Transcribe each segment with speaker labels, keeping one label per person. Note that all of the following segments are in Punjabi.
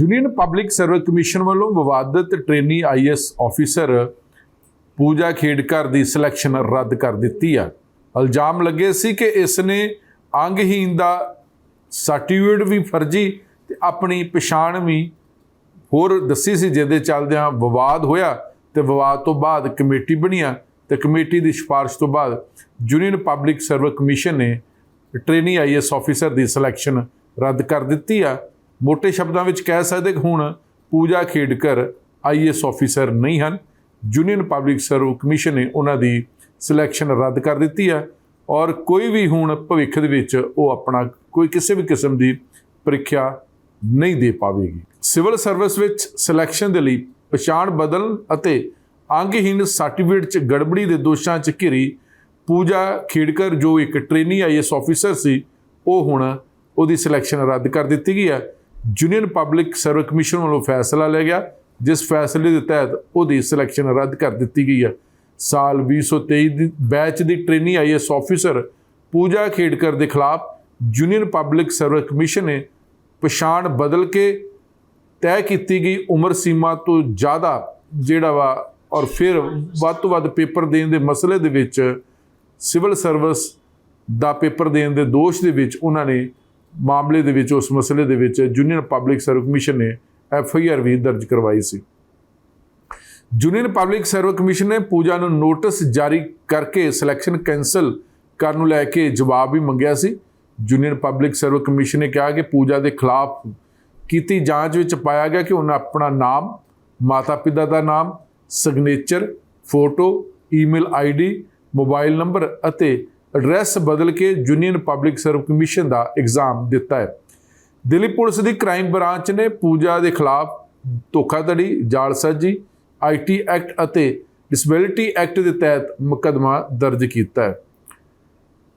Speaker 1: ਯੂਨੀਅਨ ਪਬਲਿਕ ਸਰਵਿਸ ਕਮਿਸ਼ਨ ਵੱਲੋਂ ਵਿਵਾਦਤ trainee IAS officer Pooja Khedkar ਦੀ ਸਿਲੈਕਸ਼ਨ ਰੱਦ ਕਰ ਦਿੱਤੀ ਆ। ਇਲਜ਼ਾਮ ਲੱਗੇ ਸੀ ਕਿ ਇਸ ਨੇ ਅੰਗਹੀਨ ਦਾ ਸਰਟੀਫਿਕੇਟ ਵੀ ਫਰਜ਼ੀ ਤੇ ਆਪਣੀ ਪਛਾਣ ਵੀ ਹੋਰ ਦੱਸੀ ਸੀ, ਜਿਹਦੇ ਚੱਲਦਿਆਂ ਵਿਵਾਦ ਹੋਇਆ ਤੇ ਵਿਵਾਦ ਤੋਂ ਬਾਅਦ ਕਮੇਟੀ ਬਣੀਆ ਤੇ ਕਮੇਟੀ ਦੀ ਸਿਫਾਰਿਸ਼ ਤੋਂ ਬਾਅਦ ਯੂਨੀਅਨ ਪਬਲਿਕ ਸਰਵਿਸ ਕਮਿਸ਼ਨ ਨੇ ਟ੍ਰੇਨੀ ਆਈਐਸ ਆਫੀਸਰ ਦੀ ਸਿਲੈਕਸ਼ਨ ਰੱਦ ਕਰ ਦਿੱਤੀ ਆ। ਮੋٹے ਸ਼ਬਦਾਂ ਵਿੱਚ ਕਹਿ ਸਕਦੇ ਕਿ ਹੁਣ ਪੂਜਾ ਖੇਡਕਰ ਆਈਐਸ ਆਫੀਸਰ ਨਹੀਂ ਹਨ। ਯੂਨੀਅਨ ਪਬਲਿਕ ਸਰਵ ਕਮਿਸ਼ਨ ਨੇ ਉਹਨਾਂ ਦੀ ਸਿਲੈਕਸ਼ਨ ਰੱਦ ਕਰ ਦਿੱਤੀ ਹੈ ਔਰ ਕੋਈ ਵੀ ਹੁਣ ਭਵਿੱਖ ਦੇ ਵਿੱਚ ਉਹ ਆਪਣਾ ਕੋਈ ਕਿਸੇ ਵੀ ਕਿਸਮ ਦੀ ਪ੍ਰੀਖਿਆ ਨਹੀਂ ਦੇ ਪਾਵੇਗੀ। ਸਿਵਲ ਸਰਵਿਸ ਵਿੱਚ ਸਿਲੈਕਸ਼ਨ ਦੇ ਲਈ ਪਛਾਣ ਬਦਲਣ ਅਤੇ ਅੰਗਹੀਨ ਸਰਟੀਫਿਕੇਟ 'ਚ ਗੜਬੜੀ ਦੇ ਦੋਸ਼ਾਂ 'ਚ ਘਿਰੀ ਪੂਜਾ ਖੇੜਕਰ ਜੋ ਇੱਕ ਟ੍ਰੇਨੀ ਆਈਐਸ ਆਫੀਸਰ ਸੀ, ਉਹ ਹੁਣ ਉਹਦੀ ਸਿਲੈਕਸ਼ਨ ਰੱਦ ਕਰ ਦਿੱਤੀ ਗਈ ਹੈ। ਯੂਨੀਅਨ ਪਬਲਿਕ ਸਰਵਿਸ ਕਮਿਸ਼ਨ ਵੱਲੋਂ ਫੈਸਲਾ ਲਿਆ ਗਿਆ, ਜਿਸ ਫੈਸਲੇ ਦੇ ਤਹਿਤ ਉਹਦੀ ਸਿਲੈਕਸ਼ਨ ਰੱਦ ਕਰ ਦਿੱਤੀ ਗਈ ਹੈ। ਸਾਲ 2023 ਦੀ ਬੈਚ ਦੀ trainee IAS officer Pooja Khedkar ਦੇ ਖਿਲਾਫ ਯੂਨੀਅਨ ਪਬਲਿਕ ਸਰਵਿਸ ਕਮਿਸ਼ਨ ਨੇ ਪਛਾਣ ਬਦਲ ਕੇ ਤੈਅ ਕੀਤੀ ਗਈ ਉਮਰ ਸੀਮਾ ਤੋਂ ਜ਼ਿਆਦਾ, ਜਿਹੜਾ ਵਾ, ਔਰ ਫਿਰ ਵੱਧ ਤੋਂ ਵੱਧ ਪੇਪਰ ਦੇਣ ਦੇ ਮਸਲੇ ਦੇ ਵਿੱਚ ਸਿਵਲ ਸਰਵਿਸ ਦਾ ਪੇਪਰ ਦੇਣ ਦੇ ਦੋਸ਼ ਦੇ ਵਿੱਚ ਉਹਨਾਂ ਨੇ ਮਾਮਲੇ ਦੇ ਵਿੱਚ, ਉਸ ਮਸਲੇ ਦੇ ਵਿੱਚ ਯੂਨੀਅਨ ਪਬਲਿਕ ਸਰਵਿਸ ਕਮਿਸ਼ਨ ਨੇ ਐਫ ਆਈ ਆਰ ਵੀ ਦਰਜ ਕਰਵਾਈ ਸੀ। ਯੂਨੀਅਨ ਪਬਲਿਕ ਸਰਵਿਸ ਕਮਿਸ਼ਨ ਨੇ ਪੂਜਾ ਨੂੰ ਨੋਟਿਸ ਜਾਰੀ ਕਰਕੇ ਸਿਲੈਕਸ਼ਨ ਕੈਂਸਲ ਕਰਨ ਨੂੰ ਲੈ ਕੇ ਜਵਾਬ ਵੀ ਮੰਗਿਆ ਸੀ। ਯੂਨੀਅਨ ਪਬਲਿਕ ਸਰਵਿਸ ਕਮਿਸ਼ਨ ਨੇ ਕਿਹਾ ਕਿ ਪੂਜਾ ਦੇ ਖਿਲਾਫ ਕੀਤੀ ਜਾਂਚ ਵਿੱਚ ਪਾਇਆ ਗਿਆ ਕਿ ਉਹਨਾਂ ਆਪਣਾ ਨਾਮ, ਮਾਤਾ-ਪਿਤਾ ਦਾ ਨਾਮ signature photo email ID mobile number ਅਤੇ ਐਡਰੈਸ ਬਦਲ ਕੇ ਯੂਨੀਅਨ ਪਬਲਿਕ ਸਰਵ ਕਮਿਸ਼ਨ ਦਾ ਐਗਜ਼ਾਮ ਦਿੱਤਾ ਹੈ। ਦਿੱਲੀ ਪੁਲਿਸ ਦੀ ਕ੍ਰਾਈਮ ਬ੍ਰਾਂਚ ਨੇ ਪੂਜਾ ਦੇ ਖਿਲਾਫ ਧੋਖਾਧੜੀ ਜਾਲਸਾਜ਼ੀ ਆਈਟੀ ਐਕਟ ਅਤੇ ਡਿਸੇਬਿਲਿਟੀ ਐਕਟ ਦੇ ਤਹਿਤ ਮੁਕੱਦਮਾ ਦਰਜ ਕੀਤਾ ਹੈ।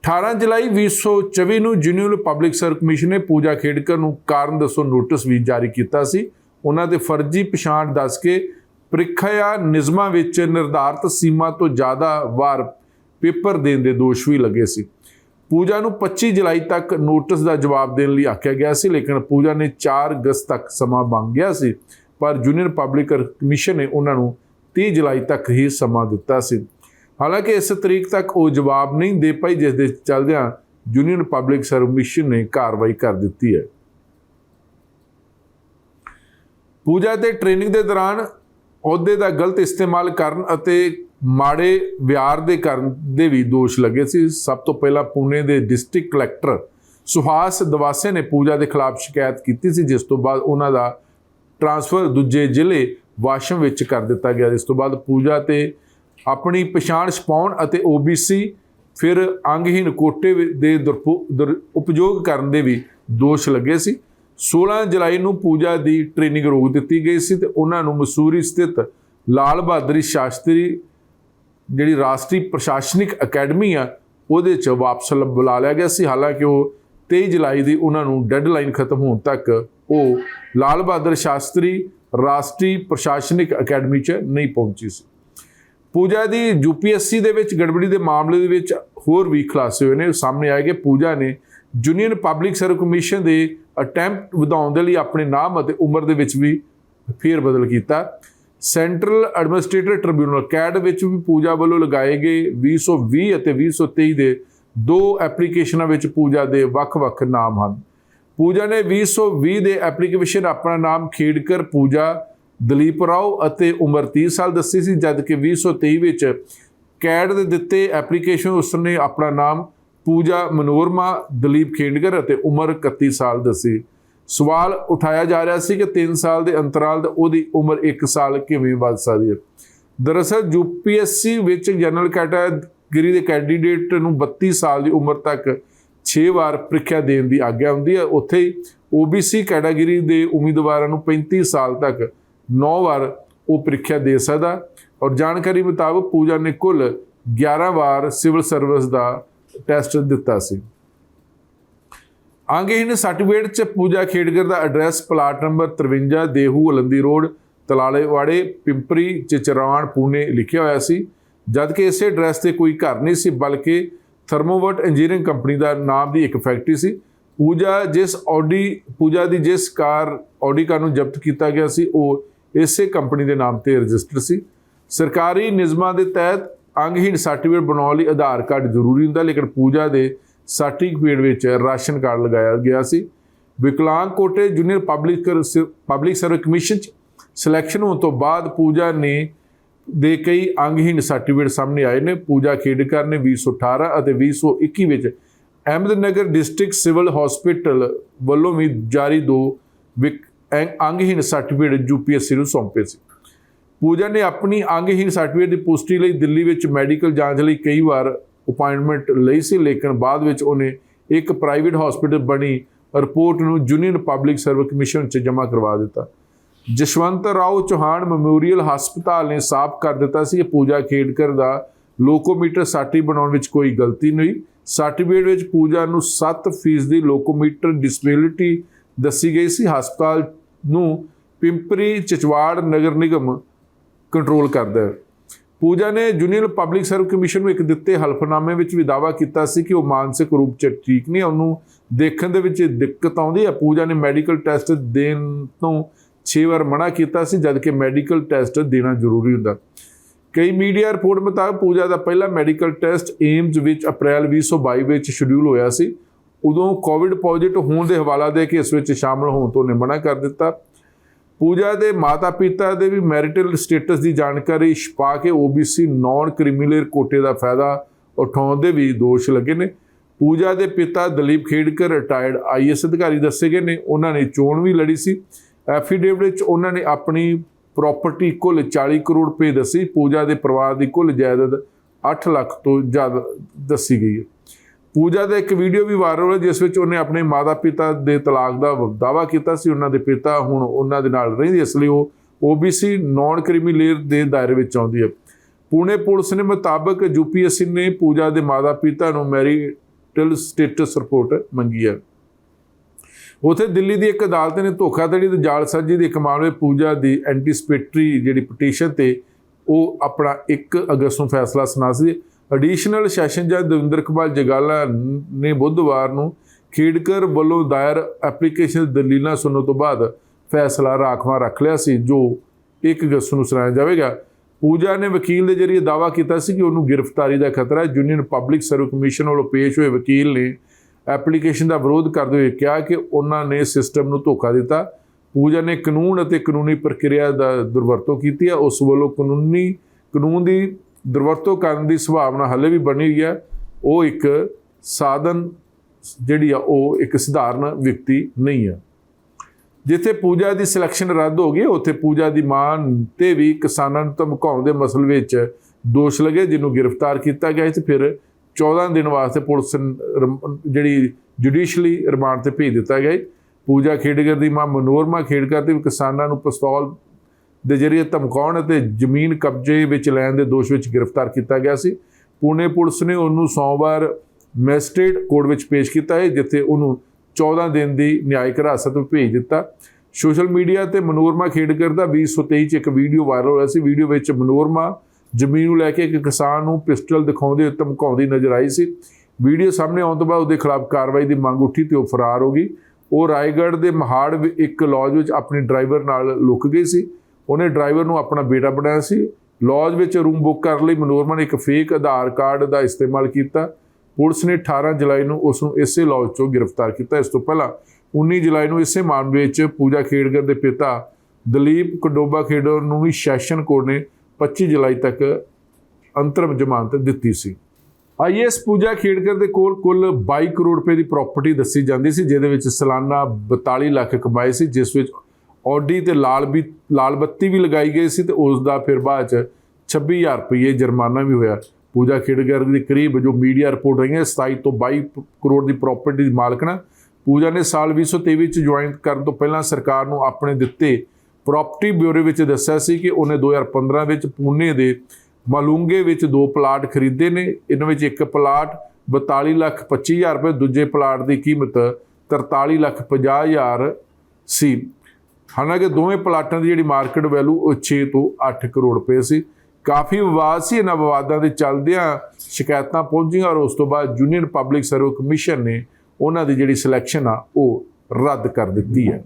Speaker 1: 18 ਜੁਲਾਈ 2024 ਨੂੰ ਯੂਨੀਅਨ ਪਬਲਿਕ ਸਰਵ ਕਮਿਸ਼ਨ ਨੇ ਪੂਜਾ ਖੇਡਕਰ ਨੂੰ ਕਾਰਨ ਦੱਸੋ ਨੋਟਿਸ ਵੀ ਜਾਰੀ ਕੀਤਾ ਸੀ। ਉਹਨਾਂ ਦੇ ਫਰਜ਼ੀ ਪਛਾਣ ਦੱਸ ਕੇ ਪ੍ਰੀਖਿਆ ਨਿਯਮਾਂ ਵਿੱਚ ਨਿਰਧਾਰਤ ਸੀਮਾ ਤੋਂ ਜ਼ਿਆਦਾ ਵਾਰ ਪੇਪਰ ਦੇਣ ਦੇ ਦੋਸ਼ ਵੀ ਲੱਗੇ ਸੀ। ਪੂਜਾ ਨੂੰ 25 ਜੁਲਾਈ ਤੱਕ ਨੋਟਿਸ ਦਾ ਜਵਾਬ ਦੇਣ ਲਈ ਆਖਿਆ ਗਿਆ ਸੀ, ਲੇਕਿਨ ਪੂਜਾ ਨੇ 4 ਅਗਸਤ ਤੱਕ ਸਮਾਂ ਮੰਗਿਆ ਸੀ, ਪਰ ਯੂਨੀਅਨ ਪਬਲਿਕ ਕਮਿਸ਼ਨ ਨੇ ਉਹਨਾਂ ਨੂੰ 30 ਜੁਲਾਈ ਤੱਕ ਹੀ ਸਮਾਂ ਦਿੱਤਾ ਸੀ। ਹਾਲਾਂਕਿ ਇਸ ਤਰੀਕ ਤੱਕ ਉਹ ਜਵਾਬ ਨਹੀਂ ਦੇ ਪਾਈ, ਜਿਸ ਦੇ ਚੱਲਦਿਆਂ ਯੂਨੀਅਨ ਪਬਲਿਕ ਸਰਵਿਸ ਨੇ ਕਾਰਵਾਈ ਕਰ ਦਿੱਤੀ ਹੈ। ਪੂਜਾ ਤੇ ਟ੍ਰੇਨਿੰਗ ਦੇ ਦੌਰਾਨ ਅਹੁਦੇ ਦਾ ਗਲਤ ਇਸਤੇਮਾਲ ਕਰਨ ਅਤੇ ਮਾੜੇ ਵਿਹਾਰ ਦੇ ਕਰਨ ਦੇ ਵੀ ਦੋਸ਼ ਲੱਗੇ ਸੀ। ਸਭ ਤੋਂ ਪਹਿਲਾਂ ਪੁਣੇ ਦੇ ਡਿਸਟ੍ਰਿਕਟ ਕਲੈਕਟਰ ਸੁਹਾਸ ਦਵਾਸੇ ਨੇ ਪੂਜਾ ਦੇ ਖਿਲਾਫ ਸ਼ਿਕਾਇਤ ਕੀਤੀ ਸੀ, ਜਿਸ ਤੋਂ ਬਾਅਦ ਉਹਨਾਂ ਦਾ ਟ੍ਰਾਂਸਫਰ ਦੂਜੇ ਜ਼ਿਲ੍ਹੇ ਵਾਸ਼ਮ ਵਿੱਚ ਕਰ ਦਿੱਤਾ ਗਿਆ। ਇਸ ਤੋਂ ਬਾਅਦ ਪੂਜਾ ਤੇ ਆਪਣੀ ਪਛਾਣ ਛਪਾਉਣ ਅਤੇ OBC ਫਿਰ ਅੰਗਹੀਨ ਕੋਟੇ ਵਿ- ਦੇ ਦੁਰਪੋ- ਦੁਰ- ਉਪਯੋਗ ਕਰਨ ਦੇ ਵੀ ਦੋਸ਼ ਲੱਗੇ ਸੀ। 16 ਜੁਲਾਈ ਨੂੰ ਪੂਜਾ ਦੀ ਟ੍ਰੇਨਿੰਗ ਰੋਕ ਦਿੱਤੀ ਗਈ ਸੀ ਤੇ ਉਹਨਾਂ ਨੂੰ ਮਸੂਰੀ ਸਥਿਤ ਲਾਲ ਬਹਾਦਰੀ ਸ਼ਾਸਤਰੀ ਜਿਹੜੀ ਰਾਸ਼ਟਰੀ ਪ੍ਰਸ਼ਾਸਨਿਕ ਅਕੈਡਮੀ ਆ, ਉਹਦੇ ਚ ਵਾਪਸ ਲ- ਬੁਲਾ ਲਿਆ ਗਿਆ ਸੀ। ਹਾਲਾਂਕਿ ਉਹ 23 ਜੁਲਾਈ ਦੀ ਉਹਨਾਂ ਨੂੰ ਡੈਡਲਾਈਨ ਖਤਮ ਹੋਣ ਤੱਕ ਉਹ ਲਾਲ ਬਹਾਦਰ ਸ਼ਾਸਤਰੀ ਰਾਸ਼ਟਰੀ ਪ੍ਰਸ਼ਾਸਨਿਕ ਅਕੈਡਮੀ ਚ ਨਹੀਂ ਪਹੁੰਚੀ ਸੀ। ਪੂਜਾ ਦੀ ਯੂਪੀਐਸਸੀ ਦੇ ਵਿੱਚ ਗੜਬੜੀ ਦੇ ਮਾਮਲੇ ਦੇ ਵਿੱਚ ਹੋਰ ਵੀ ਖੁਲਾਸੇ ਹੋਏ ਨੇ। ਸਾਹਮਣੇ ਆਏ ਕਿ ਪੂਜਾ ਨੇ ਯੂਨੀਅਨ ਪਬਲਿਕ ਸਰਵਿਸ ਕਮਿਸ਼ਨ ਦੇ ਅਟੈਂਪਟ ਵਧਾਉਣ ਦੇ ਲਈ ਆਪਣੇ ਨਾਮ ਅਤੇ ਉਮਰ ਦੇ ਵਿੱਚ ਵੀ ਫੇਰ ਬਦਲ ਕੀਤਾ। ਸੈਂਟਰਲ ਐਡਮਿਨਿਸਟ੍ਰੇਟਿਵ ਟ੍ਰਿਬਿਊਨਲ ਕੈਡ ਵਿੱਚ ਵੀ ਪੂਜਾ ਵੱਲੋਂ ਲਗਾਏ ਗਏ 2020 ਅਤੇ 2023 ਦੇ ਦੋ ਐਪਲੀਕੇਸ਼ਨਾਂ ਵਿੱਚ ਪੂਜਾ ਦੇ ਵੱਖ-ਵੱਖ ਨਾਮ ਹਨ। ਪੂਜਾ ਨੇ 2020 ਦੇ ਐਪਲੀਕੇਸ਼ਨ ਆਪਣਾ ਨਾਮ ਖੇਡਕਰ ਪੂਜਾ, ਦਲੀਪ ਰਾਓ ਅਤੇ ਉਮਰ 30 ਸਾਲ ਦੱਸੀ ਸੀ, ਜਦਕਿ 2023 ਵਿੱਚ ਕੈਡ ਦੇ ਦਿੱਤੇ ਐਪਲੀਕੇਸ਼ਨ ਉਸਨੇ ਆਪਣਾ ਨਾਮ ਪੂਜਾ ਮਨੋਰਮਾ, ਦਲੀਪ ਖੇਡਕਰ ਅਤੇ ਉਮਰ 31 ਸਾਲ ਦੱਸੀ। ਸਵਾਲ ਉਠਾਇਆ ਜਾ ਰਿਹਾ ਸੀ ਕਿ 3 ਸਾਲ ਦੇ ਅੰਤਰਾਲ ਦਾ ਉਹਦੀ ਉਮਰ 1 ਸਾਲ ਕਿਵੇਂ ਵੱਧ ਸਕਦੀ ਹੈ? ਦਰਅਸਲ ਯੂਪੀਐਸਸੀ ਵਿੱਚ ਜਨਰਲ ਕੈਟਾਗਰੀ ਦੇ ਕੈਂਡੀਡੇਟ ਨੂੰ 32 ਸਾਲ ਦੀ ਉਮਰ ਤੱਕ 6 ਵਾਰ ਪ੍ਰੀਖਿਆ ਦੇਣ ਦੀ ਆਗਿਆ ਹੁੰਦੀ ਹੈ। ਉੱਥੇ ਹੀ OBC ਕੈਟਾਗਰੀ ਦੇ ਉਮੀਦਵਾਰਾਂ ਨੂੰ 35 ਸਾਲ ਤੱਕ 9 ਵਾਰ ਉਹ ਪ੍ਰੀਖਿਆ ਦੇ ਸਕਦਾ ਔਰ ਜਾਣਕਾਰੀ ਮੁਤਾਬਕ ਪੂਜਾ ਨੇ ਕੁੱਲ 11 ਵਾਰ ਸਿਵਲ ਸਰਵਿਸ ਦਾ ਟੈਸਟ ਦਿੱਤਾ ਸੀ। ਅੰਗਹੀਣ ਸਰਟੀਫਿਕੇਟ ਚ ਪੂਜਾ ਖੇਡਗਰ ਦਾ address, plot number 53 Dehu Alandi road, Talawade, Pimpri ਚਿਚਰਾਣ Pune ਲਿਖਿਆ ਹੋਇਆ ਸੀ। ਜਦਕਿ ਇਸੇ ਐਡਰੈਸ ਤੇ ਕੋਈ ਘਰ ਨਹੀਂ ਸੀ, ਬਲਕਿ ਥਰਮੋਵਰਟ ਇੰਜੀਨੀਅਰਿੰਗ ਕੰਪਨੀ ਦਾ ਨਾਮ ਦੀ ਇੱਕ ਫੈਕਟਰੀ ਸੀ। ਪੂਜਾ ਜਿਸ ਆਡੀ ਪੂਜਾ ਦੀ ਜਿਸ ਕਾਰ ਆਡੀ ਕਾਰ ਨੂੰ ਜ਼ਬਤ ਕੀਤਾ ਗਿਆ ਸੀ, ਉਹ ਇਸੇ ਕੰਪਨੀ ਦੇ ਨਾਮ ਤੇ ਰਜਿਸਟਰ ਸੀ। ਸਰਕਾਰੀ ਨਿਯਮਾਂ ਦੇ ਤਹਿਤ ਅੰਗਹੀਣ ਸਰਟੀਫਿਕੇਟ ਬਣਾਉਣ ਲਈ ਆਧਾਰ ਕਾਰਡ ਜ਼ਰੂਰੀ ਹੁੰਦਾ, ਲੇਕਿਨ ਪੂਜਾ ਦੇ ਸਰਟੀਫਿਕੇਟ ਵਿੱਚ ਰਾਸ਼ਨ ਕਾਰਡ ਲਗਾਇਆ ਗਿਆ ਸੀ। ਵਿਕਲਾਂਗ ਕੋਟੇ junior public public service commission ਚ ਸਿਲੈਕਸ਼ਨ ਹੋਣ ਤੋਂ ਬਾਅਦ ਪੂਜਾ ਨੇ ਦੇ ਕਈ ਅੰਗਹੀਣ ਸਰਟੀਫਿਕੇਟ ਸਾਹਮਣੇ ਆਏ ਨੇ। ਪੂਜਾ ਖੇਡਕਰ ਨੇ 2018 ਅਤੇ 2021 ਵਿੱਚ ਅਹਿਮਦਨਗਰ ਡਿਸਟ੍ਰਿਕਟ ਸਿਵਲ ਹਸਪੀਟਲ ਵੱਲੋਂ ਵੀ ਜਾਰੀ ਦੋ ਵਿਕ- ਅੰਗ- ਅੰਗਹੀਣ ਸਰਟੀਫਿਕੇਟ ਯੂਪੀਐਸਸੀ ਨੂੰ ਸੌਂਪੇ ਸੀ। ਪੂਜਾ ਨੇ ਆਪਣੀ ਅੰਗਹੀਣ ਸਰਟੀਫਿਕੇਟ ਦੀ ਪੁਸ਼ਟੀ ਲਈ ਦਿੱਲੀ ਵਿੱਚ ਮੈਡੀਕਲ ਜਾਂਚ ਲਈ ਕਈ ਵਾਰ ਅਪਾਇੰਟਮੈਂਟ ਲਈ ਸੀ, ਲੇਕਿਨ ਬਾਅਦ ਵਿੱਚ ਉਹਨੇ ਇੱਕ ਪ੍ਰਾਈਵੇਟ ਹਸਪੀਟਲ ਬਣੀ, ਰਿਪੋਰਟ ਨੂੰ ਯੂਨੀਅਨ ਪਬਲਿਕ ਸਰਵਿਸ ਕਮਿਸ਼ਨ 'ਚ ਜਮ੍ਹਾਂ ਕਰਵਾ ਦਿੱਤਾ। ਜਸ਼ਵੰਤ ਰਾਓ ਚੌਹਾਨ ਮੈਮੋਰੀਅਲ ਹਸਪਤਾਲ ਨੇ ਸਾਫ਼ ਕਰ ਦਿੱਤਾ ਸੀ ਕਿ ਪੂਜਾ ਖੇਡਕਰ ਦਾ ਲੋਕੋਮੀਟਰ ਸਾਟੀ ਬਣਾਉਣ ਵਿੱਚ ਕੋਈ ਗਲਤੀ ਨਹੀਂ। ਸਰਟੀਫਿਕੇਟ ਵਿੱਚ ਪੂਜਾ ਨੂੰ 7% ਦੀ ਲੋਕੋਮੀਟਰ ਡਿਸੇਬਿਲਿਟੀ ਦੱਸੀ ਗਈ ਸੀ। ਹਸਪਤਾਲ ਨੂੰ ਪਿੰਪਰੀ ਚਚਵਾੜ ਨਗਰ ਨਿਗਮ ਕੰਟਰੋਲ ਕਰਦਾ ਹੈ। ਪੂਜਾ ਨੇ ਜੂਨੀਅਰ ਪਬਲਿਕ ਸਰਵਿਸ ਕਮਿਸ਼ਨ ਨੂੰ ਇੱਕ ਦਿੱਤੇ ਹਲਫਨਾਮੇ ਵਿੱਚ ਵੀ ਦਾਅਵਾ ਕੀਤਾ ਸੀ ਕਿ ਉਹ ਮਾਨਸਿਕ ਰੂਪ 'ਚ ਠੀਕ ਨਹੀਂ ਉਹਨੂੰ ਦੇਖਣ ਦੇ ਵਿੱਚ ਦਿੱਕਤ ਆਉਂਦੀ ਹੈ ਪੂਜਾ ਨੇ ਮੈਡੀਕਲ ਟੈਸਟ ਦੇਣ ਤੋਂ 6 ਵਾਰ ਮਨਾ ਕੀਤਾ ਸੀ ਜਦਕਿ ਮੈਡੀਕਲ ਟੈਸਟ ਦੇਣਾ ਜ਼ਰੂਰੀ ਹੁੰਦਾ। ਕਈ ਮੀਡੀਆ ਰਿਪੋਰਟ ਮੁਤਾਬਕ ਪੂਜਾ ਦਾ ਪਹਿਲਾ ਮੈਡੀਕਲ ਟੈਸਟ ਏਮਜ਼ ਵਿੱਚ ਅਪ੍ਰੈਲ 2022 ਵਿੱਚ ਸ਼ਡਿਊਲ ਹੋਇਆ ਸੀ। ਉਦੋਂ ਕੋਵਿਡ ਪੋਜ਼ਿਟਿਵ ਹੋਣ ਦੇ ਹਵਾਲਾ ਦੇ ਕੇ ਇਸ ਵਿੱਚ ਸ਼ਾਮਲ ਹੋਣ ਤੋਂ ਉਹਨੇ ਮਨਾ ਕਰ ਦਿੱਤਾ। ਪੂਜਾ ਦੇ ਮਾਤਾ-ਪਿਤਾ ਦੇ ਵੀ ਮੈਰਿਟਲ ਸਟੇਟਸ ਦੀ ਜਾਣਕਾਰੀ ਛਪਾ ਕੇ OBC ਨਾਨ ਕ੍ਰਿਮੀਨਲ ਕੋਟੇ ਦਾ ਫਾਇਦਾ ਉਠਾਉਣ ਦੇ ਵੀ ਦੋਸ਼ ਲੱਗੇ ਨੇ। ਪੂਜਾ ਦੇ ਪਿਤਾ ਦਲੀਪ ਖੇਡਕਰ ਰਿਟਾਇਰਡ ਆਈਐਸ ਅਧਿਕਾਰੀ ਦੱਸੇ ਗਏ ਨੇ। ਉਹਨਾਂ ਨੇ ਚੋਣ ਵੀ ਲੜੀ ਸੀ। ਐਫੀਡੇਵਿਟ ਵਿੱਚ ਉਹਨਾਂ ਨੇ ਆਪਣੀ ਪ੍ਰਾਪਰਟੀ ਕੁੱਲ 40 ਕਰੋੜ ਰੁਪਏ ਦੱਸੀ। ਪੂਜਾ ਦੇ ਪਰਿਵਾਰ ਦੀ ਕੁੱਲ ਜਾਇਦਾਦ 8 ਲੱਖ ਤੋਂ ਜ਼ਿਆਦਾ ਦੱਸੀ ਗਈ ਹੈ। ਪੂਜਾ ਦਾ ਇੱਕ ਵੀਡੀਓ ਵੀ ਵਾਇਰਲ ਹੋਇਆ, ਜਿਸ ਵਿੱਚ ਉਹਨੇ ਆਪਣੇ ਮਾਤਾ-ਪਿਤਾ ਦੇ ਤਲਾਕ ਦਾ ਦਾਅਵਾ ਕੀਤਾ ਸੀ। ਉਹਨਾਂ ਦੇ ਪਿਤਾ ਹੁਣ ਉਹਨਾਂ ਦੇ ਨਾਲ ਰਹਿੰਦੇ, ਇਸ ਲਈ ਉਹ OBC ਨਾਨ ਲੇਅਰ ਦੇ ਦਾਇਰੇ ਵਿੱਚ ਆਉਂਦੀ ਹੈ। ਪੁਣੇ ਪੁਲਿਸ ਨੇ ਮੁਤਾਬਕ ਯੂਪੀਐਸਸੀ ਨੇ ਪੂਜਾ ਦੇ ਮਾਤਾ-ਪਿਤਾ ਨੂੰ ਮੈਰੀਟਲ ਸਟੇਟਸ ਰਿਪੋਰਟ ਮੰਗੀ ਹੈ। ਉਥੇ ਦਿੱਲੀ ਦੀ ਇੱਕ ਅਦਾਲਤ ਨੇ ਧੋਖਾਧੜੀ ਤੇ ਜਾਲਸਾਜ਼ੀ ਦੇ ਇੱਕ ਮਾਮਲੇ ਪੂਜਾ ਦੀ ਐਂਟੀਸਪੇਟਰੀ ਜਿਹੜੀ ਪਟੀਸ਼ਨ ਤੇ ਉਹ ਆਪਣਾ 1 ਅਗਸਤ ਨੂੰ ਫੈਸਲਾ ਸੁਣਾ ਸੀ। ਐਡੀਸ਼ਨਲ ਸੈਸ਼ਨ ਜੱਜ ਦਵਿੰਦਰ ਕਮਾਲ ਜਗਾਲਾ ਨੇ ਬੁੱਧਵਾਰ ਨੂੰ ਖੇਡਕਰ ਵੱਲੋਂ ਦਾਇਰ ਐਪਲੀਕੇਸ਼ਨ ਦਲੀਲਾਂ ਸੁਣਨ ਤੋਂ ਬਾਅਦ ਫੈਸਲਾ ਰਾਖਵਾਂ ਰੱਖ ਲਿਆ ਸੀ, ਜੋ 1 ਅਗਸਤ ਨੂੰ ਸੁਣਾਇਆ ਜਾਵੇਗਾ। ਪੂਜਾ ਨੇ ਵਕੀਲ ਦੇ ਜਰੀਏ ਦਾਅਵਾ ਕੀਤਾ ਸੀ ਕਿ ਉਹਨੂੰ ਗ੍ਰਿਫਤਾਰੀ ਦਾ ਖਤਰਾ ਹੈ ਯੂਨੀਅਨ ਪਬਲਿਕ ਸਰਵਿਸ ਕਮਿਸ਼ਨ ਵੱਲੋਂ ਪੇਸ਼ ਹੋਏ ਵਕੀਲ ਨੇ ਐਪਲੀਕੇਸ਼ਨ ਦਾ ਵਿਰੋਧ ਕਰਦੇ ਹੋਏ ਕਿਹਾ ਕਿ ਉਹਨਾਂ ਨੇ ਸਿਸਟਮ ਨੂੰ ਧੋਖਾ ਦਿੱਤਾ। ਪੂਜਾ ਨੇ ਕਾਨੂੰਨ ਅਤੇ ਕਾਨੂੰਨੀ ਪ੍ਰਕਿਰਿਆ ਦਾ ਦੁਰਵਰਤੋਂ ਕੀਤੀ ਹੈ। ਉਸ ਵੱਲੋਂ ਕਾਨੂੰਨੀ, ਕਾਨੂੰਨ ਦੀ ਦੁਰਵਰਤੋਂ ਕਰਨ ਦੀ ਸੰਭਾਵਨਾ ਹੱਲੇ ਵੀ ਬਣੀ ਹੋਈ ਹੈ। ਉਹ ਇੱਕ ਸਾਧਨ ਜਿਹੜੀ ਆ, ਉਹ ਇੱਕ ਸਧਾਰਨ ਵਿਅਕਤੀ ਨਹੀਂ ਆ। ਜਿੱਥੇ ਪੂਜਾ ਦੀ ਸਿਲੈਕਸ਼ਨ ਰੱਦ ਹੋ ਗਈ, ਉੱਥੇ ਪੂਜਾ ਦੀ ਮਾਂ ਤੇ ਵੀ ਕਿਸਾਨਾਂ ਨੂੰ ਧਮਕਾਉਣ ਦੇ ਮਸਲੇ ਵਿੱਚ ਦੋਸ਼ ਲੱਗੇ, ਜਿਹਨੂੰ ਗ੍ਰਿਫਤਾਰ ਕੀਤਾ ਗਿਆ ਤੇ ਫਿਰ 14 ਦਿਨ ਵਾਸਤੇ ਪੁਲਿਸ ਜਿਹੜੀ ਜੁਡੀਸ਼ਲੀ ਰਿਮਾਂਡ ਤੇ ਭੇਜ ਦਿੱਤਾ ਗਿਆ ਪੂਜਾ ਖੇਡਗਰ ਦੀ ਮਾਂ ਮਨੋਰਮਾ ਖੇਡਕਰ ਤੇ ਵੀ ਕਿਸਾਨਾਂ ਨੂੰ ਪਿਸਤੌਲ ਦੇ ਜ਼ਰੀਏ ਧਮਕਾਉਣ ਅਤੇ ਜ਼ਮੀਨ ਕਬਜ਼ੇ ਵਿੱਚ ਲੈਣ ਦੇ ਦੋਸ਼ ਵਿੱਚ ਗ੍ਰਿਫਤਾਰ ਕੀਤਾ ਗਿਆ ਸੀ। ਪੁਣੇ ਪੁਲਿਸ ਨੇ ਉਹਨੂੰ ਸੋਮਵਾਰ ਮੈਜਿਸਟ੍ਰੇਟ ਕੋਰਟ ਵਿੱਚ ਪੇਸ਼ ਕੀਤਾ ਹੈ, ਜਿੱਥੇ ਉਹਨੂੰ 14 ਦਿਨ ਦੀ ਨਿਆਇਕ ਹਿਰਾਸਤ ਵਿੱਚ ਭੇਜ ਦਿੱਤਾ। ਸੋਸ਼ਲ ਮੀਡੀਆ ਤੇ ਮਨੋਰਮਾ ਖੇਡਕਰ ਦਾ 2023 ਚ ਇੱਕ ਵੀਡੀਓ ਵਾਇਰਲ ਹੋਇਆ ਸੀ। ਵੀਡੀਓ ਵਿੱਚ ਮਨੋਰਮਾ ਜ਼ਮੀਨ ਨੂੰ ਲੈ ਕੇ ਇੱਕ ਕਿਸਾਨ ਨੂੰ ਪਿਸਟਲ ਦਿਖਾਉਂਦੇ ਹੋਏ ਧਮਕਾਉਂਦੀ ਨਜ਼ਰ ਆਈ ਸੀ। ਵੀਡੀਓ ਸਾਹਮਣੇ ਆਉਣ ਤੋਂ ਬਾਅਦ ਉਹਦੇ ਖਿਲਾਫ ਕਾਰਵਾਈ ਦੀ ਮੰਗ ਉੱਠੀ ਤੇ ਉਹ ਫਰਾਰ ਹੋ ਗਈ। ਉਹ ਰਾਏਗੜ੍ਹ ਦੇ ਮਹਾੜ ਵਿ- ਇੱਕ ਲੌਜ ਵਿੱਚ ਆਪਣੇ ਡਰਾਈਵਰ ਨਾਲ ਲੁਕ ਗਈ ਸੀ। ਉਹਨੇ ਡਰਾਈਵਰ ਨੂੰ ਆਪਣਾ ਬੇਟਾ ਬਣਾਇਆ ਸੀ। ਲੌਜ ਵਿੱਚ ਰੂਮ ਬੁੱਕ ਕਰਨ ਲਈ ਮਨੋਰਮਾ ਨੇ ਇੱਕ ਫੇਕ ਆਧਾਰ ਕਾਰਡ ਦਾ ਇਸਤੇਮਾਲ ਕੀਤਾ। ਪੁਲਿਸ ਨੇ 18 ਜੁਲਾਈ ਨੂੰ ਉਸ ਨੂੰ ਇਸੇ ਲੌਜ ਤੋਂ ਗ੍ਰਿਫਤਾਰ ਕੀਤਾ। ਇਸ ਤੋਂ ਪਹਿਲਾਂ 19 ਜੁਲਾਈ ਨੂੰ ਇਸੇ ਮਾਮਲੇ 'ਚ ਪੂਜਾ ਖੇਡਗਰ ਦੇ ਪਿਤਾ ਦਲੀਪ ਕਡੋਬਾ ਖੇਡਰ ਨੂੰ ਵੀ ਸੈਸ਼ਨ ਕੋਰਟ ਨੇ 25 ਜੁਲਾਈ ਤੱਕ ਅੰਤਰਮ ਜ਼ਮਾਨਤ ਦਿੱਤੀ ਸੀ। ਆਈਐਸ ਪੂਜਾ ਖੇਡਕਰ ਦੇ ਕੋਲ ਕੁੱਲ 22 ਕਰੋੜ ਰੁਪਏ ਦੀ ਪ੍ਰਾਪਰਟੀ ਦੱਸੀ ਜਾਂਦੀ ਸੀ, ਜਿਹਦੇ ਵਿੱਚ ਸਾਲਾਨਾ 42 ਲੱਖ ਕਮਾਏ ਸੀ, ਜਿਸ ਵਿੱਚ ਆਡੀ ਤੇ ਲਾਲ ਵੀ, ਲਾਲ ਬੱਤੀ ਵੀ ਲਗਾਈ ਗਈ ਸੀ ਤੇ ਉਸ ਦਾ ਫਿਰ ਬਾਅਦ ਚ 26000 ਰੁਪਏ ਜੁਰਮਾਨਾ ਵੀ ਹੋਇਆ। ਪੂਜਾ ਖੇਡਕਰ ਦੇ ਕਰੀਬ ਜੋ ਮੀਡੀਆ ਰਿਪੋਰਟ ਆਈਆਂ 27 ਤੋਂ 22 ਕਰੋੜ ਦੀ ਪ੍ਰਾਪਰਟੀ ਦੀ ਮਾਲਕਣਾ ਪੂਜਾ ਨੇ ਸਾਲ 2023 ਵਿੱਚ ਜੁਆਇਨ ਕਰਨ ਤੋਂ ਪਹਿਲਾਂ ਸਰਕਾਰ ਨੂੰ ਆਪਣੇ ਦਿੱਤੇ ਪ੍ਰਾਪਰਟੀ ਬਿਊਰੋ ਵਿੱਚ ਦੱਸਿਆ ਸੀ ਕਿ ਉਹਨੇ 2015 ਵਿੱਚ ਪੂਨੇ ਦੇ ਮਲੂੰਗੇ ਵਿੱਚ ਦੋ ਪਲਾਟ ਖਰੀਦੇ ਨੇ। ਇਹਨਾਂ ਵਿੱਚ ਇੱਕ ਪਲਾਟ 42 ਲੱਖ 25000 ਰੁਪਏ, ਦੂਜੇ ਪਲਾਟ ਦੀ ਕੀਮਤ 43 ਲੱਖ 50000 ਸੀ। ਹਾਲਾਂਕਿ ਦੋਵੇਂ ਪਲਾਟਾਂ ਦੀ ਜਿਹੜੀ ਮਾਰਕੀਟ ਵੈਲਿਊ ਉਹ 6 ਤੋਂ 8 ਕਰੋੜ ਰੁਪਏ ਸੀ। ਕਾਫੀ ਵਿਵਾਦ ਸੀ ਇਹਨਾਂ ਵਿਵਾਦਾਂ ਦੇ ਚੱਲਦਿਆਂ ਸ਼ਿਕਾਇਤਾਂ ਪਹੁੰਚੀਆਂ ਔਰ ਉਸ ਤੋਂ ਬਾਅਦ ਯੂਨੀਅਨ ਪਬਲਿਕ ਸਰਵਿਸ ਕਮਿਸ਼ਨ ਨੇ ਉਹਨਾਂ ਦੀ ਜਿਹੜੀ ਸਿਲੈਕਸ਼ਨ ਆ, ਉਹ ਰੱਦ ਕਰ ਦਿੱਤੀ ਹੈ।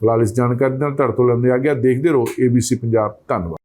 Speaker 1: ਫਿਲਹਾਲ ਇਸ ਜਾਣਕਾਰੀ ਨਾਲ ਤੁਹਾਡੇ ਤੋਂ ਲੈਂਦੇ ਆ ਗਿਆ। ਦੇਖਦੇ ਰਹੋ ABC ਪੰਜਾਬ ਧੰਨਵਾਦ।